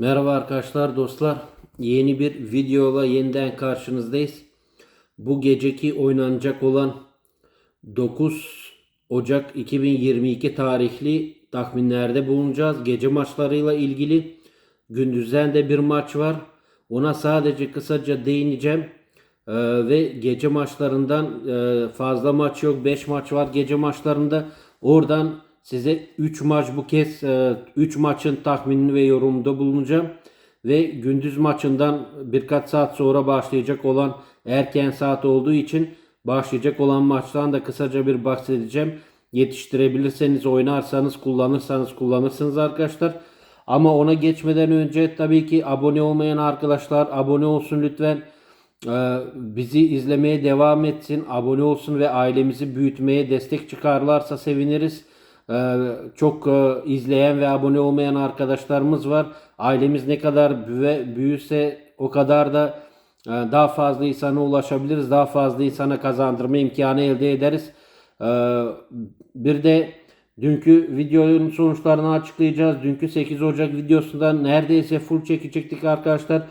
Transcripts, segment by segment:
Merhaba arkadaşlar dostlar. Yeni bir videoyla yeniden karşınızdayız. Bu geceki oynanacak olan 9 Ocak 2022 tarihli tahminlerde bulunacağız. Gece maçlarıyla ilgili gündüzden de bir maç var. Ona sadece kısaca değineceğim. Ee, ve gece maçlarından e, fazla maç yok. 5 maç var gece maçlarında. Oradan size 3 maç bu kez 3 maçın tahminini ve yorumunda bulunacağım. Ve gündüz maçından birkaç saat sonra başlayacak olan erken saat olduğu için başlayacak olan maçtan da kısaca bir bahsedeceğim. Yetiştirebilirseniz oynarsanız kullanırsanız kullanırsınız arkadaşlar. Ama ona geçmeden önce tabii ki abone olmayan arkadaşlar abone olsun lütfen. Ee, bizi izlemeye devam etsin, abone olsun ve ailemizi büyütmeye destek çıkarlarsa seviniriz. Ee, çok e, izleyen ve abone olmayan arkadaşlarımız var. Ailemiz ne kadar büyü, büyürse o kadar da e, daha fazla insana ulaşabiliriz. Daha fazla insana kazandırma imkanı elde ederiz. Ee, bir de dünkü videonun sonuçlarını açıklayacağız. Dünkü 8 Ocak videosundan neredeyse full çekecektik arkadaşlar.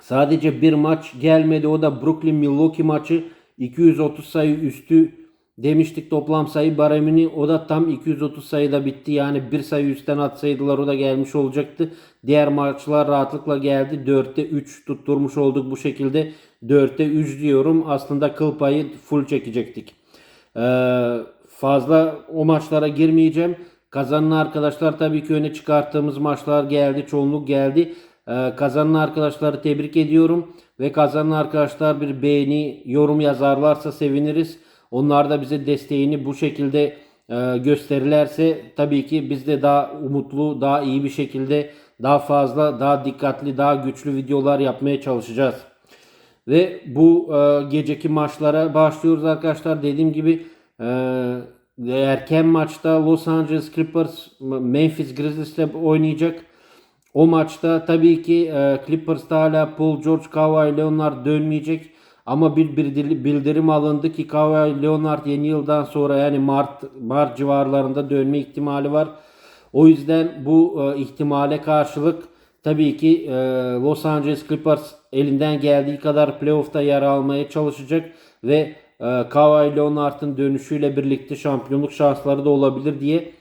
Sadece bir maç gelmedi. O da Brooklyn Milwaukee maçı. 230 sayı üstü demiştik toplam sayı baremini. O da tam 230 sayıda bitti. Yani bir sayı üstten atsaydılar o da gelmiş olacaktı. Diğer maçlar rahatlıkla geldi. 4'te 3 tutturmuş olduk bu şekilde. 4'te 3 diyorum. Aslında kıl payı full çekecektik. Ee, fazla o maçlara girmeyeceğim. Kazanan arkadaşlar tabii ki öne çıkarttığımız maçlar geldi. Çoğunluk geldi. Ee, kazanan arkadaşları tebrik ediyorum. Ve kazanan arkadaşlar bir beğeni, yorum yazarlarsa seviniriz. Onlar da bize desteğini bu şekilde e, gösterirlerse tabii ki biz de daha umutlu, daha iyi bir şekilde daha fazla, daha dikkatli, daha güçlü videolar yapmaya çalışacağız. Ve bu e, geceki maçlara başlıyoruz arkadaşlar. Dediğim gibi e, erken maçta Los Angeles Clippers Memphis Grizzlies'le oynayacak. O maçta tabii ki Clippers'ta hala Paul George, Kawhi Leonard dönmeyecek. Ama bir, bildirim alındı ki Kawhi Leonard yeni yıldan sonra yani Mart Mart civarlarında dönme ihtimali var. O yüzden bu e, ihtimale karşılık tabii ki e, Los Angeles Clippers elinden geldiği kadar playoff'ta yer almaya çalışacak ve e, Kawhi Leonard'ın dönüşüyle birlikte şampiyonluk şansları da olabilir diye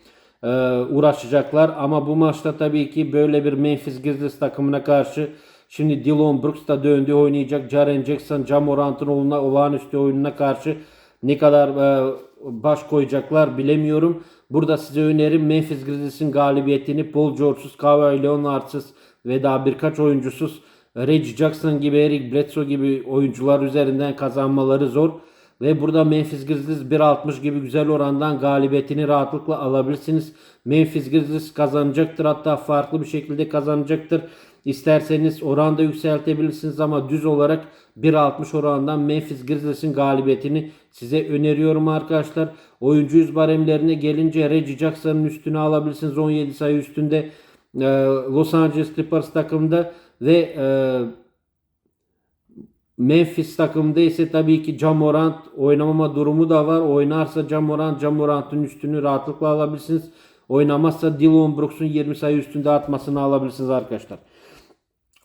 e, uğraşacaklar. Ama bu maçta tabii ki böyle bir Memphis Grizzlies takımına karşı şimdi Dylan Brooks da döndü oynayacak. Jaren Jackson, Jamorant'ın olağanüstü oyununa karşı ne kadar e, baş koyacaklar bilemiyorum. Burada size önerim Memphis Grizzlies'in galibiyetini Paul George'suz, Kawhi Leonard'sız ve daha birkaç oyuncusuz Reggie Jackson gibi, Eric Bledsoe gibi oyuncular üzerinden kazanmaları zor. Ve burada Memphis Grizzlies 1.60 gibi güzel orandan galibiyetini rahatlıkla alabilirsiniz. Memphis Grizzlies kazanacaktır hatta farklı bir şekilde kazanacaktır. İsterseniz oranda yükseltebilirsiniz ama düz olarak 1.60 orandan Memphis Grizzlies'in galibiyetini size öneriyorum arkadaşlar. Oyuncu yüz baremlerine gelince Reggie Jackson'ın üstüne alabilirsiniz 17 sayı üstünde Los Angeles Clippers takımında ve Memphis takımında ise tabii ki Jamorant oynamama durumu da var. Oynarsa Jamorant, Jamorant'ın üstünü rahatlıkla alabilirsiniz. Oynamazsa Dylan Brooks'un 20 sayı üstünde atmasını alabilirsiniz arkadaşlar.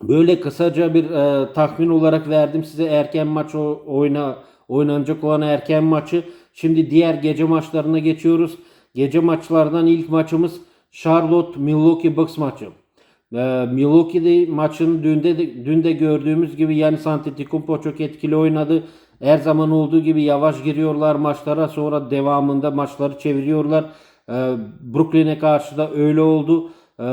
Böyle kısaca bir e, tahmin olarak verdim size erken maç oyna oynanacak olan erken maçı. Şimdi diğer gece maçlarına geçiyoruz. Gece maçlardan ilk maçımız Charlotte Milwaukee Bucks maçı. Ee, Milwaukee'de maçın dün de, dün de gördüğümüz gibi yani Antetokounmpo çok etkili oynadı. Her zaman olduğu gibi yavaş giriyorlar maçlara sonra devamında maçları çeviriyorlar. Ee, Brooklyn'e karşı da öyle oldu. Ee,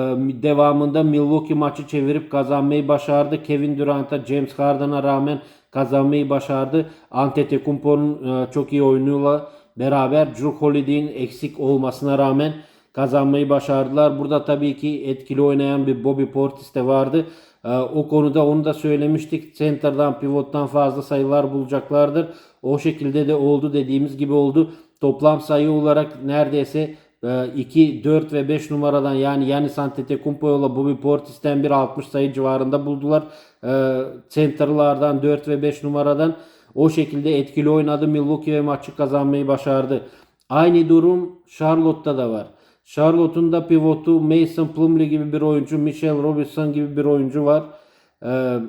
devamında Milwaukee maçı çevirip kazanmayı başardı. Kevin Durant'a, James Harden'a rağmen kazanmayı başardı. Antetokounmpo'nun e, çok iyi oyunuyla beraber Drew Holiday'in eksik olmasına rağmen kazanmayı başardılar. Burada tabii ki etkili oynayan bir Bobby Portis de vardı. Ee, o konuda onu da söylemiştik. Center'dan pivottan fazla sayılar bulacaklardır. O şekilde de oldu dediğimiz gibi oldu. Toplam sayı olarak neredeyse 2, e, 4 ve 5 numaradan yani Yanis Antetokounmpo ile Bobby Portis'ten bir 60 sayı civarında buldular. Ee, center'lardan 4 ve 5 numaradan o şekilde etkili oynadı. Milwaukee ve maçı kazanmayı başardı. Aynı durum Charlotte'da da var. Charlotte'un da pivotu Mason Plumlee gibi bir oyuncu, Michelle Robinson gibi bir oyuncu var. Ee,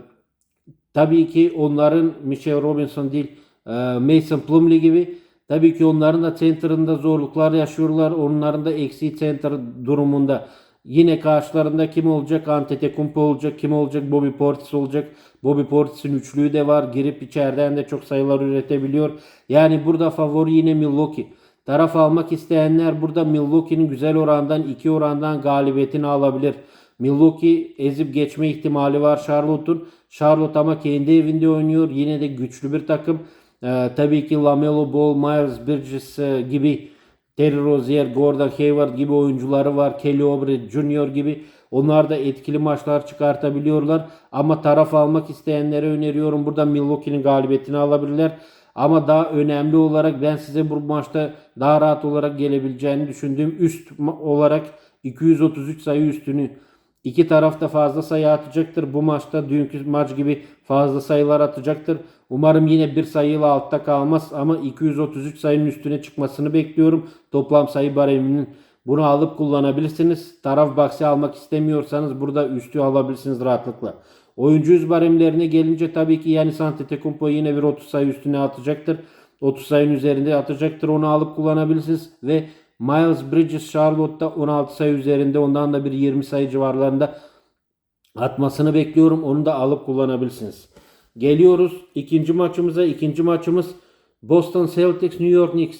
tabii ki onların Michelle Robinson değil e, Mason Plumlee gibi tabii ki onların da center'ında zorluklar yaşıyorlar. Onların da eksi center durumunda. Yine karşılarında kim olacak? Antetokounmpo olacak. Kim olacak? Bobby Portis olacak. Bobby Portis'in üçlüğü de var. Girip içeriden de çok sayılar üretebiliyor. Yani burada favori yine Milwaukee. Taraf almak isteyenler burada Milwaukee'nin güzel orandan 2 orandan galibiyetini alabilir. Milwaukee ezip geçme ihtimali var Charlotte'un. Charlotte ama kendi evinde oynuyor. Yine de güçlü bir takım. Ee, tabii ki Lamelo Ball, Miles Bridges e, gibi Terry Rozier, Gordon Hayward gibi oyuncuları var. Kelly Oubre Jr. gibi. Onlar da etkili maçlar çıkartabiliyorlar. Ama taraf almak isteyenlere öneriyorum. Burada Milwaukee'nin galibiyetini alabilirler. Ama daha önemli olarak ben size bu maçta daha rahat olarak gelebileceğini düşündüğüm üst olarak 233 sayı üstünü iki tarafta fazla sayı atacaktır. Bu maçta dünkü maç gibi fazla sayılar atacaktır. Umarım yine bir sayıyla altta kalmaz ama 233 sayının üstüne çıkmasını bekliyorum. Toplam sayı bareminin bunu alıp kullanabilirsiniz. Taraf baksi almak istemiyorsanız burada üstü alabilirsiniz rahatlıkla. Oyuncu yüz baremlerine gelince tabii ki yani Antetokounmpo yine bir 30 sayı üstüne atacaktır. 30 sayının üzerinde atacaktır. Onu alıp kullanabilirsiniz ve Miles Bridges Charlotte'da 16 sayı üzerinde ondan da bir 20 sayı civarlarında atmasını bekliyorum. Onu da alıp kullanabilirsiniz. Geliyoruz ikinci maçımıza. İkinci maçımız Boston Celtics New York Knicks.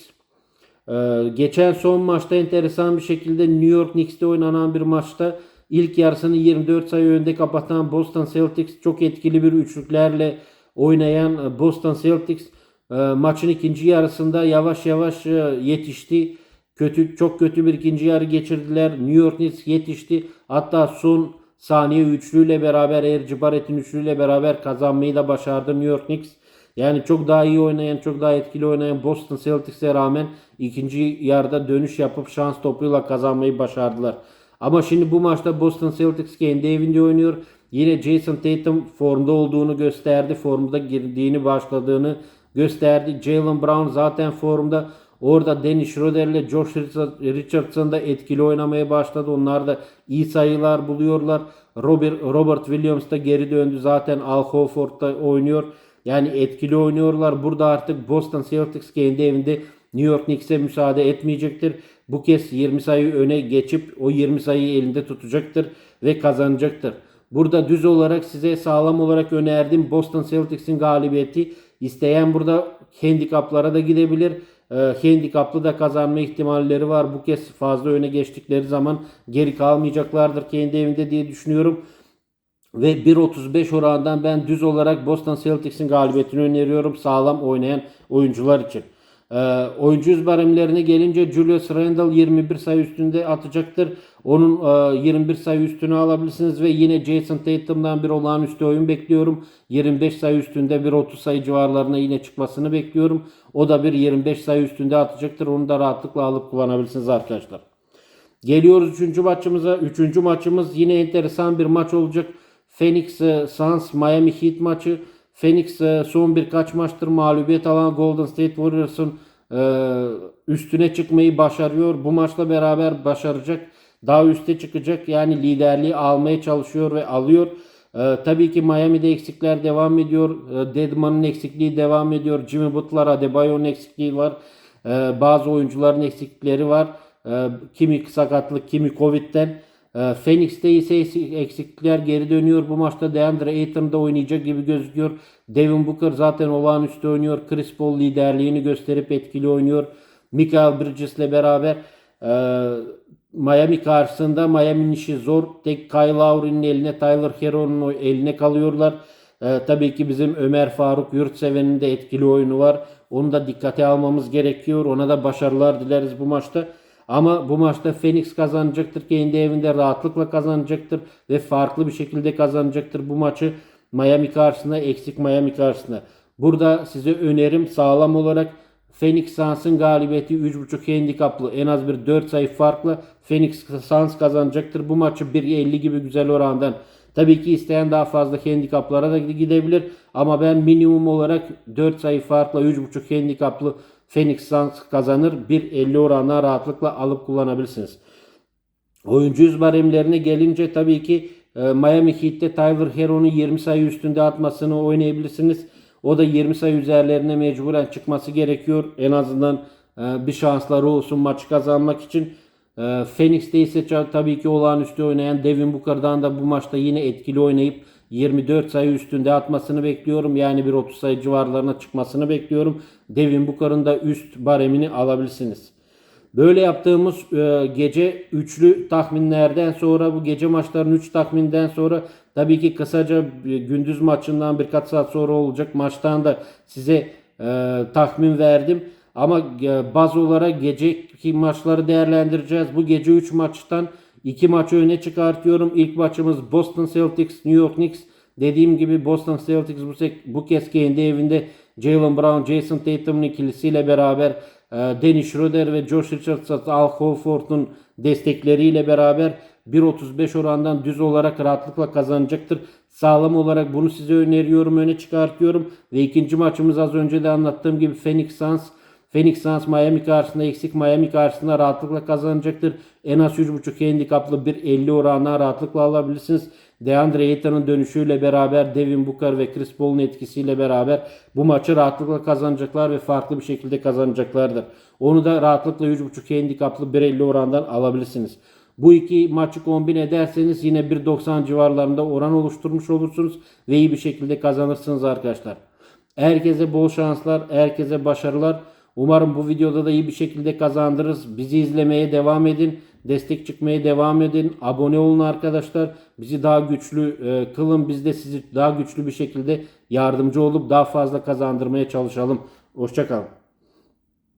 Ee, geçen son maçta enteresan bir şekilde New York Knicks'te oynanan bir maçta ilk yarısını 24 sayı önde kapatan Boston Celtics çok etkili bir üçlüklerle oynayan Boston Celtics e, maçın ikinci yarısında yavaş yavaş e, yetişti. Kötü çok kötü bir ikinci yarı geçirdiler. New York Knicks yetişti. Hatta son saniye üçlüyle beraber Erci Barrett'in üçlüyle beraber kazanmayı da başardı New York Knicks. Yani çok daha iyi oynayan, çok daha etkili oynayan Boston Celtics'e rağmen ikinci yarıda dönüş yapıp şans topuyla kazanmayı başardılar. Ama şimdi bu maçta Boston Celtics kendi evinde oynuyor. Yine Jason Tatum formda olduğunu gösterdi. Formda girdiğini başladığını gösterdi. Jalen Brown zaten formda. Orada Dennis Schroeder ile Josh Richardson da etkili oynamaya başladı. Onlar da iyi sayılar buluyorlar. Robert, Robert Williams da geri döndü. Zaten Al Horford da oynuyor. Yani etkili oynuyorlar. Burada artık Boston Celtics kendi evinde New York Knicks'e müsaade etmeyecektir. Bu kez 20 sayı öne geçip o 20 sayıyı elinde tutacaktır ve kazanacaktır. Burada düz olarak size sağlam olarak önerdim Boston Celtics'in galibiyeti. İsteyen burada handikaplara da gidebilir. E, handikaplı da kazanma ihtimalleri var. Bu kez fazla öne geçtikleri zaman geri kalmayacaklardır kendi evinde diye düşünüyorum. Ve 1.35 oranından ben düz olarak Boston Celtics'in galibiyetini öneriyorum sağlam oynayan oyuncular için. Ee, oyuncu yüz gelince Julius Randle 21 sayı üstünde atacaktır. Onun e, 21 sayı üstünü alabilirsiniz ve yine Jason Tatum'dan bir olağanüstü oyun bekliyorum. 25 sayı üstünde bir 30 sayı civarlarına yine çıkmasını bekliyorum. O da bir 25 sayı üstünde atacaktır. Onu da rahatlıkla alıp kullanabilirsiniz arkadaşlar. Geliyoruz 3. maçımıza. 3. maçımız yine enteresan bir maç olacak. Phoenix e, Suns Miami Heat maçı. Phoenix son birkaç maçtır mağlubiyet alan Golden State Warriors'ın e, üstüne çıkmayı başarıyor. Bu maçla beraber başaracak. Daha üste çıkacak. Yani liderliği almaya çalışıyor ve alıyor. E, tabii ki Miami'de eksikler devam ediyor. E, Dedman'ın eksikliği devam ediyor. Jimmy Butler, Adebayo'nun eksikliği var. E, bazı oyuncuların eksiklikleri var. Kimi sakatlık, kimi Covid'den. E, Phoenix'te ise eksiklikler geri dönüyor. Bu maçta DeAndre Ayton da oynayacak gibi gözüküyor. Devin Booker zaten olağanüstü oynuyor. Chris Paul liderliğini gösterip etkili oynuyor. Michael Bridges ile beraber e, Miami karşısında Miami'nin işi zor. Tek Kyle Lowry'nin eline Tyler Hero'nun eline kalıyorlar. E, tabii ki bizim Ömer Faruk Yurtseven'in de etkili oyunu var. Onu da dikkate almamız gerekiyor. Ona da başarılar dileriz bu maçta. Ama bu maçta Phoenix kazanacaktır. Kendi evinde rahatlıkla kazanacaktır. Ve farklı bir şekilde kazanacaktır bu maçı. Miami karşısında eksik Miami karşısında. Burada size önerim sağlam olarak Phoenix Suns'ın galibiyeti 3.5 handikaplı en az bir 4 sayı farklı Phoenix Suns kazanacaktır. Bu maçı 1.50 gibi güzel orandan Tabii ki isteyen daha fazla handikaplara da gidebilir. Ama ben minimum olarak 4 sayı farkla 3.5 handikaplı Phoenix Suns kazanır. 1.50 oranına rahatlıkla alıp kullanabilirsiniz. Oyuncu yüz baremlerine gelince tabii ki e, Miami Heat'te Tyler Hero'nun 20 sayı üstünde atmasını oynayabilirsiniz. O da 20 sayı üzerlerine mecburen çıkması gerekiyor. En azından e, bir şansları olsun maçı kazanmak için. E, Phoenix'te ise tabii ki olağanüstü oynayan Devin Booker'dan da bu maçta yine etkili oynayıp 24 sayı üstünde atmasını bekliyorum. Yani bir 30 sayı civarlarına çıkmasını bekliyorum. Devin Booker'ın da üst baremini alabilirsiniz. Böyle yaptığımız e, gece üçlü tahminlerden sonra bu gece maçların 3 tahminden sonra tabii ki kısaca e, gündüz maçından birkaç saat sonra olacak maçtan da size e, tahmin verdim. Ama baz olarak geceki maçları değerlendireceğiz. Bu gece 3 maçtan 2 maçı öne çıkartıyorum. İlk maçımız Boston Celtics, New York Knicks. Dediğim gibi Boston Celtics bu, bu kez kendi evinde Jalen Brown, Jason Tatum'un ikilisiyle beraber e, Dennis Schroeder ve Josh Richardson, Al Horford'un destekleriyle beraber 1.35 orandan düz olarak rahatlıkla kazanacaktır. Sağlam olarak bunu size öneriyorum, öne çıkartıyorum. Ve ikinci maçımız az önce de anlattığım gibi Phoenix Suns. Phoenix Suns Miami karşısında eksik Miami karşısında rahatlıkla kazanacaktır. En az 3.5 handikaplı 1.50 oranına rahatlıkla alabilirsiniz. DeAndre Ayton'un dönüşüyle beraber Devin Booker ve Chris Paul'un etkisiyle beraber bu maçı rahatlıkla kazanacaklar ve farklı bir şekilde kazanacaklardır. Onu da rahatlıkla 3.5 handikaplı 1.50 orandan alabilirsiniz. Bu iki maçı kombin ederseniz yine 1.90 civarlarında oran oluşturmuş olursunuz ve iyi bir şekilde kazanırsınız arkadaşlar. Herkese bol şanslar, herkese başarılar. Umarım bu videoda da iyi bir şekilde kazandırırız. Bizi izlemeye devam edin. Destek çıkmaya devam edin. Abone olun arkadaşlar. Bizi daha güçlü e, kılın. Biz de sizi daha güçlü bir şekilde yardımcı olup daha fazla kazandırmaya çalışalım. Hoşçakalın.